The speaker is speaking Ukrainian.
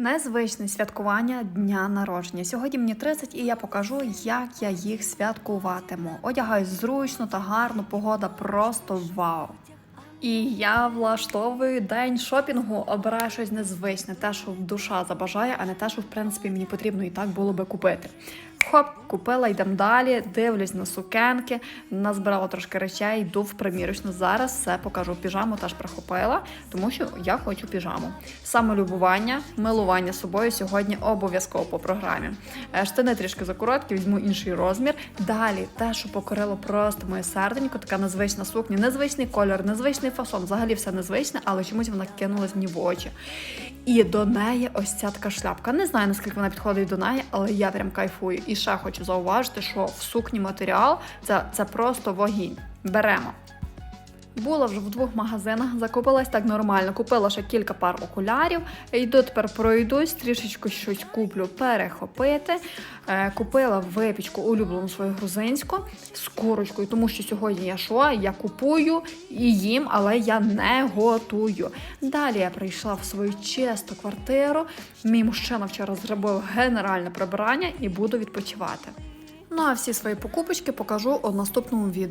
Незвичне святкування дня народження. Сьогодні мені 30 і я покажу, як я їх святкуватиму. Одягаюсь зручно та гарно, погода просто вау. І я влаштовую день шопінгу, обираю щось незвичне, те, що душа забажає, а не те, що в принципі мені потрібно і так було би купити. Хоп, купила, йдемо далі, дивлюсь на сукенки, назбирала трошки речей, йду в примірочну. Зараз все покажу. Піжаму теж прихопила, тому що я хочу піжаму. Самолюбування, милування собою сьогодні обов'язково по програмі. Е, Штани трішки закороткі, візьму інший розмір. Далі те, що покорило просто моє серденько, така незвична сукня, незвичний кольор, незвичний фасон. Взагалі все незвичне, але чомусь вона кинулась мені в очі. І до неї ось ця така шляпка. Не знаю наскільки вона підходить до неї, але я прям кайфую. І ще хочу зауважити, що в сукні матеріал це, це просто вогінь. Беремо. Була вже в двох магазинах, закупилась так нормально. Купила ще кілька пар окулярів. Йду тепер пройдусь, трішечку щось куплю перехопити. Е, купила випічку улюблену свою грузинську з курочкою, тому що сьогодні я що? Я купую і їм, але я не готую. Далі я прийшла в свою чисту квартиру. Мій мужчина вчора зробив генеральне прибирання і буду відпочивати. Ну а всі свої покупочки покажу у наступному відео.